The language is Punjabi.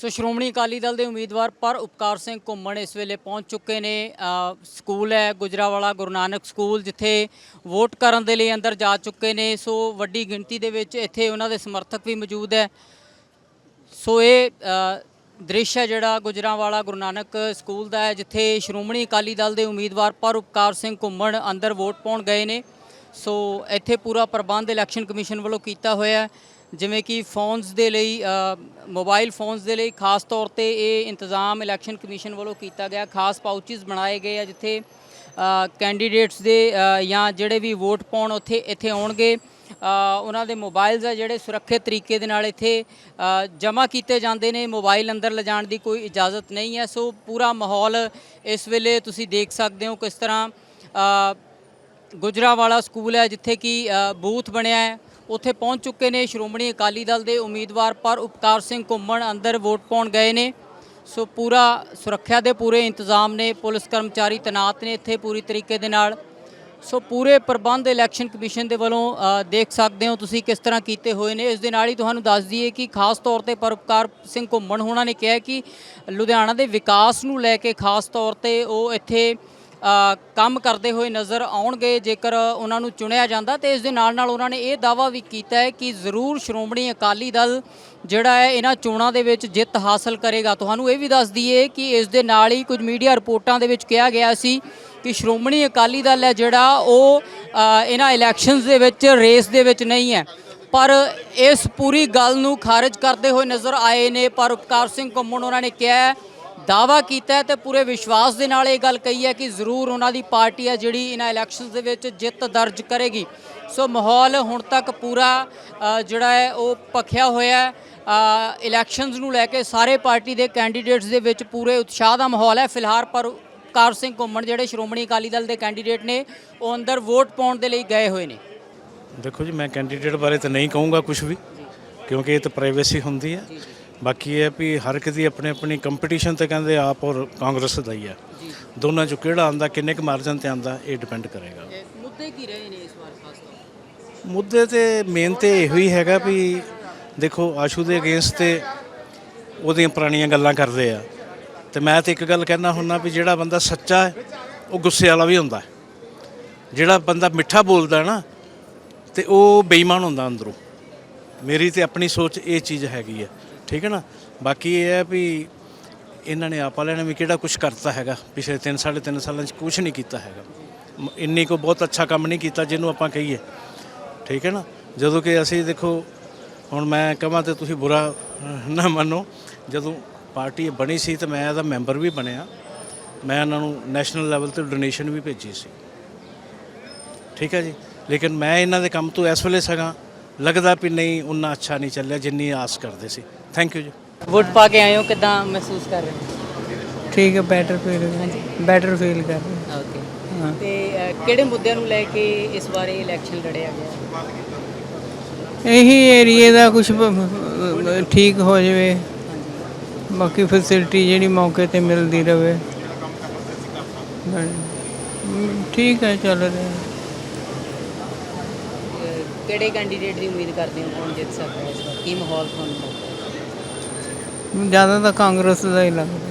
ਸੋ ਸ਼੍ਰੋਮਣੀ ਅਕਾਲੀ ਦਲ ਦੇ ਉਮੀਦਵਾਰ ਪਰ ਉਪਕਾਰ ਸਿੰਘ ਘੁੰਮਣ ਇਸ ਵੇਲੇ ਪਹੁੰਚ ਚੁੱਕੇ ਨੇ। ਸਕੂਲ ਹੈ, ਗੁਜਰਾਵਾਲਾ ਗੁਰੂ ਨਾਨਕ ਸਕੂਲ, ਜਿੱਥੇ ਵੋਟ ਕਰਨ ਦੇ ਲਈ ਅੰਦਰ ਜਾ ਚੁੱਕੇ ਨੇ। ਸੋ ਵੱਡੀ ਗਿਣਤੀ ਦੇ ਵਿੱਚ ਇੱਥੇ ਉਹਨਾਂ ਦੇ ਸਮਰਥਕ ਵੀ ਮੌਜੂਦ ਹੈ। ਸੋ ਇਹ ਦ੍ਰਿਸ਼ ਹੈ ਜਿਹੜਾ ਗੁਜਰਾਵਾਲਾ ਗੁਰੂ ਨਾਨਕ ਸਕੂਲ ਦਾ ਹੈ, ਜਿੱਥੇ ਸ਼੍ਰੋਮਣੀ ਅਕਾਲੀ ਦਲ ਦੇ ਉਮੀਦਵਾਰ ਪਰ ਉਪਕਾਰ ਸਿੰਘ ਘੁੰਮਣ ਅੰਦਰ ਵੋਟ ਪਾਉਣ ਗਏ ਨੇ। ਸੋ ਇੱਥੇ ਪੂਰਾ ਪ੍ਰਬੰਧ ਇਲੈਕਸ਼ਨ ਕਮਿਸ਼ਨ ਵੱਲੋਂ ਕੀਤਾ ਹੋਇਆ ਹੈ। ਜਿਵੇਂ ਕਿ ਫੋਨਸ ਦੇ ਲਈ ਅ, ਮੋਬਾਈਲ ਫੋਨਸ ਦੇ ਲਈ ਖਾਸ ਤੌਰ ਤੇ ਇਹ ਇੰਤਜ਼ਾਮ ਇਲੈਕਸ਼ਨ ਕਮਿਸ਼ਨ ਵੱਲੋਂ ਕੀਤਾ ਗਿਆ। ਖਾਸ ਪਾਊਚਸ ਬਣਾਏ ਗਏ ਆ ਜਿੱਥੇ ਕੈਂਡੀਡੇਟਸ ਦੇ ਜਾਂ ਜਿਹੜੇ ਵੀ ਵੋਟ ਪਾਉਣ ਉੱਥੇ ਇੱਥੇ ਆਉਣਗੇ। ਉਹਨਾਂ ਦੇ ਮੋਬਾਈਲਸ ਆ ਜਿਹੜੇ ਸੁਰੱਖਿਅਤ ਤਰੀਕੇ ਦੇ ਨਾਲ ਇੱਥੇ ਜਮ੍ਹਾਂ ਕੀਤੇ ਜਾਂਦੇ ਨੇ। ਮੋਬਾਈਲ ਅੰਦਰ ਲਿਜਾਣ ਦੀ ਕੋਈ ਇਜਾਜ਼ਤ ਨਹੀਂ ਹੈ। ਸੋ ਪੂਰਾ ਮਾਹੌਲ ਇਸ ਵੇਲੇ ਤੁਸੀਂ ਦੇਖ ਸਕਦੇ ਹੋ ਕਿਸ ਤਰ੍ਹਾਂ ਅ, ਗੁਜਰਾਵਾਲਾ ਸਕੂਲ ਹੈ ਜਿੱਥੇ ਕਿ ਬੂਥ ਬਣਿਆ ਹੈ। ਉੱਥੇ ਪਹੁੰਚ ਚੁੱਕੇ ਨੇ। ਸ਼੍ਰੋਮਣੀ ਅਕਾਲੀ ਦਲ ਦੇ ਉਮੀਦਵਾਰ ਪਰ ਉਪਕਾਰ ਸਿੰਘ ਘੁੰਮਣ ਅੰਦਰ ਵੋਟ ਪਾਉਣ ਗਏ ਨੇ। ਸੋ ਪੂਰਾ ਸੁਰੱਖਿਆ ਦੇ ਪੂਰੇ ਇੰਤਜ਼ਾਮ ਨੇ। ਪੁਲਿਸ ਕਰਮਚਾਰੀ ਤੈਨਾਤ ਨੇ ਇੱਥੇ ਪੂਰੀ ਤਰੀਕੇ ਦੇ ਨਾਲ। ਸੋ ਪੂਰੇ ਪ੍ਰਬੰਧ ਇਲੈਕਸ਼ਨ ਕਮਿਸ਼ਨ ਦੇ ਵੱਲੋਂ ਦੇਖ ਸਕਦੇ ਹੋ ਤੁਸੀਂ ਕਿਸ ਤਰ੍ਹਾਂ ਕੀਤੇ ਹੋਏ ਨੇ। ਇਸ ਦੇ ਨਾਲ ਹੀ ਤੁਹਾਨੂੰ ਦੱਸ ਦਈਏ ਕਿ ਖਾਸ ਤੌਰ ਤੇ ਪਰਉਪਕਾਰ ਸਿੰਘ ਘੁੰਮਣ ਹੋਣਾ ਨੇ ਕਿਹਾ ਕਿ ਲੁਧਿਆਣਾ ਦੇ ਵਿਕਾਸ ਨੂੰ ਲੈ ਕੇ ਖਾਸ ਤੌਰ ਤੇ ਉਹ ਇੱਥੇ ਕੰਮ ਕਰਦੇ ਹੋਏ ਨਜ਼ਰ ਆਉਣਗੇ, ਜੇਕਰ ਉਹਨਾਂ ਨੂੰ ਚੁਣਿਆ ਜਾਂਦਾ, ਤੇ ਇਸ ਦੇ ਨਾਲ ਨਾਲ ਉਹਨਾਂ ਨੇ ਇਹ ਦਾਵਾ ਵੀ ਕੀਤਾ ਹੈ ਕਿ ਜ਼ਰੂਰ ਸ਼੍ਰੋਮਣੀ ਅਕਾਲੀ ਦਲ ਜਿਹੜਾ ਹੈ, ਇਹਨਾਂ ਚੋਣਾਂ ਦੇ ਵਿੱਚ ਜਿੱਤ ਹਾਸਲ ਕਰੇਗਾ। ਤੁਹਾਨੂੰ ਇਹ ਵੀ ਦੱਸ ਦਈਏ ਕਿ ਇਸ ਦੇ ਨਾਲ ਹੀ ਕੁਝ ਮੀਡੀਆ ਰਿਪੋਰਟਾਂ ਦੇ ਵਿੱਚ ਕਿਹਾ ਗਿਆ ਸੀ ਕਿ ਸ਼੍ਰੋਮਣੀ ਅਕਾਲੀ ਦਲ ਹੈ ਜਿਹੜਾ, ਉਹ ਇਹਨਾਂ ਇਲੈਕਸ਼ਨਸ ਦੇ ਵਿੱਚ ਰੇਸ ਦੇ ਵਿੱਚ ਨਹੀਂ ਹੈ। ਪਰ ਇਸ ਪੂਰੀ ਗੱਲ ਨੂੰ ਖਾਰਜ ਕਰਦੇ ਹੋਏ ਨਜ਼ਰ ਆਏ ਨੇ, ਪਰ ਉਪਕਾਰ ਸਿੰਘ ਘੁੰਮਣ ਉਹਨਾਂ ਨੇ ਕਿਹਾ ਦਾਵਾ ਕੀਤਾ ਹੈ ਤੇ ਪੂਰੇ ਵਿਸ਼ਵਾਸ ਦੇ ਨਾਲ ਇਹ ਗੱਲ ਕਹੀ ਹੈ ਕਿ ਜ਼ਰੂਰ ਉਹਨਾਂ ਦੀ ਪਾਰਟੀ ਹੈ ਜਿਹੜੀ ਇਹਨਾਂ ਇਲੈਕਸ਼ਨਸ ਦੇ ਵਿੱਚ ਜਿੱਤ ਦਰਜ ਕਰੇਗੀ। ਸੋ ਮਾਹੌਲ ਹੁਣ ਤੱਕ ਪੂਰਾ ਜਿਹੜਾ ਹੈ ਉਹ ਭਖਿਆ ਹੋਇਆ ਹੈ। ਇਲੈਕਸ਼ਨਸ ਨੂੰ ਲੈ ਕੇ ਸਾਰੇ ਪਾਰਟੀ ਦੇ ਕੈਂਡੀਡੇਟਸ ਦੇ ਵਿੱਚ ਪੂਰੇ ਉਤਸ਼ਾਹ ਦਾ ਮਾਹੌਲ ਹੈ। ਫਿਲਹਾਲ ਪਰ ਕਾਰ ਸਿੰਘ ਘੁੰਮਣ ਜਿਹੜੇ ਸ਼੍ਰੋਮਣੀ ਅਕਾਲੀ ਦਲ ਦੇ ਕੈਂਡੀਡੇਟ ਨੇ ਉਹ ਅੰਦਰ ਵੋਟ ਪਾਉਣ ਦੇ ਲਈ ਗਏ ਹੋਏ ਨੇ। ਦੇਖੋ ਜੀ ਮੈਂ ਕੈਂਡੀਡੇਟ ਬਾਰੇ ਤਾਂ ਨਹੀਂ ਕਹੂੰਗਾ ਕੁਝ ਵੀ ਕਿਉਂਕਿ ਇਹ ਤਾਂ ਪ੍ਰਾਈਵੇਸੀ ਹੁੰਦੀ ਹੈ। ਬਾਕੀ ਇਹ ਹੈ ਵੀ ਹਰ ਇੱਕ ਦੀ ਆਪਣੀ ਆਪਣੀ ਕੰਪੀਟੀਸ਼ਨ ਤੇ ਕਹਿੰਦੇ ਆਪ ਔਰ ਕਾਂਗਰਸ ਦਾ ਹੀ ਹੈ। ਦੋਨਾਂ ਚੋਂ ਕਿਹੜਾ ਆਂਦਾ ਕਿੰਨੇ ਕੁ ਮਾਰਜਨ ਤੇ ਆਂਦਾ ਇਹ ਡਿਪੈਂਡ ਕਰੇਗਾ। ਮੁੱਦੇ ਕੀ ਰਹੇ ਨੇ ਇਸ ਵਾਰ ਖਾਸ ਤੌਰ ਮੁੱਦੇ ਤੇ ਮੇਨ ਤੇ ਇਹੋ ਹੀ ਹੈਗਾ ਵੀ ਦੇਖੋ ਆਸ਼ੂ ਦੇ ਅਗੇਂਸਟ ਤੇ ਉਹਦੀਆਂ ਪੁਰਾਣੀਆਂ ਗੱਲਾਂ ਕਰਦੇ ਆ। ਤੇ ਮੈਂ ਤੇ ਇੱਕ ਗੱਲ ਕਹਿਣਾ ਹੁੰਨਾ ਵੀ ਜਿਹੜਾ ਬੰਦਾ ਸੱਚਾ ਹੈ ਉਹ ਗੁੱਸੇ ਵਾਲਾ ਵੀ ਹੁੰਦਾ। ਜਿਹੜਾ ਬੰਦਾ ਮਿੱਠਾ ਬੋਲਦਾ ਨਾ ਤੇ ਉਹ ਬੇਈਮਾਨ ਹੁੰਦਾ ਅੰਦਰੋਂ। ਮੇਰੀ ਤੇ ਆਪਣੀ ਸੋਚ ਇਹ ਚੀਜ਼ ਹੈਗੀ ਹੈ, ਠੀਕ ਹੈ ਨਾ? ਬਾਕੀ ਇਹ ਹੈ ਵੀ ਇਹਨਾਂ ਨੇ ਆਪ ਵਾਲਿਆਂ ਨੇ ਵੀ ਕਿਹੜਾ ਕੁਝ ਕਰਤਾ ਹੈਗਾ? ਪਿਛਲੇ 3 ਸਾਢੇ ਤਿੰਨ ਸਾਲਾਂ 'ਚ ਕੁਝ ਨਹੀਂ ਕੀਤਾ ਹੈਗਾ। ਇੰਨੀ ਕੋ ਬਹੁਤ ਅੱਛਾ ਕੰਮ ਨਹੀਂ ਕੀਤਾ ਜਿਹਨੂੰ ਆਪਾਂ ਕਹੀਏ, ਠੀਕ ਹੈ ਨਾ? ਜਦੋਂ ਕਿ ਅਸੀਂ ਦੇਖੋ, ਹੁਣ ਮੈਂ ਕਹਾਂ ਤੇ ਤੁਸੀਂ ਬੁਰਾ ਨਾ ਮੰਨੋ, ਜਦੋਂ ਪਾਰਟੀ ਬਣੀ ਸੀ ਤੇ ਮੈਂ ਇਹਦਾ ਮੈਂਬਰ ਵੀ ਬਣਿਆ, ਮੈਂ ਇਹਨਾਂ ਨੂੰ ਨੈਸ਼ਨਲ ਲੈਵਲ ਤੇ ਡੋਨੇਸ਼ਨ ਵੀ ਭੇਜੀ ਸੀ। ਠੀਕ ਹੈ ਜੀ? ਲੇਕਿਨ ਮੈਂ ਇਹਨਾਂ ਦੇ ਕੰਮ ਤੋਂ ਇਸ ਵੇਲੇ ਸਗਾ ਲੱਗਦਾ ਵੀ ਨਹੀਂ ਉਨਾ ਅੱਛਾ ਨਹੀਂ ਚੱਲਿਆ ਜਿੰਨੀ ਆਸ ਕਰਦੇ ਸੀ। Thank you ji. ਵੋਟ ਪਾ ਕੇ ਆਏ ਹੋ ਕਿਦਾਂ ਮਹਿਸੂਸ ਕਰ ਰਹੇ ਹੋ? ਠੀਕ ਹੈ ਬੈਟਰ ਫੀਲ ਬੈਟਰ ਫੀਲ ਕਰ ਰਹੇ ਓਕੇ ਹਾਂ। ਤੇ ਅ, ਕਿਹੜੇ ਮੁੱਦਿਆਂ ਨੂੰ ਲੈ ਕੇ ਇਸ ਵਾਰੇ ਇਲੈਕਸ਼ਨ ਲੜਿਆ ਗਿਆ? ਇਹੀ ਏਰੀਏ ਦਾ ਕੁਝ ਠੀਕ ਹੋ ਜਾਵੇ। ਬਾਕੀ ਫੈਸਿਲਿਟੀ ਜਿਹੜੀ ਮੌਕੇ ਤੇ ਮਿਲਦੀ ਰਵੇ। ਹਮ, ਠੀਕ ਹੈ ਚੱਲ ਰਿਹਾ। ਕਿਹੜੇ ਕੈਂਡੀਡੇਟ ਦੀ ਉਮੀਦ ਕਰਦੇ ਹੋ? ਕੌਣ ਜਿੱਤ ਸਕਦਾ ਹੈ ਇਸ ਵਾਰ? ਕੀ ਮਾਹੌਲ ਤੁਹਾਨੂੰ ਲੱਗਦਾ ਜ਼ਿਆਦਾ ਤਾਂ ਕਾਂਗਰਸ ਦਾ ਹੀ ਲੱਗਦਾ।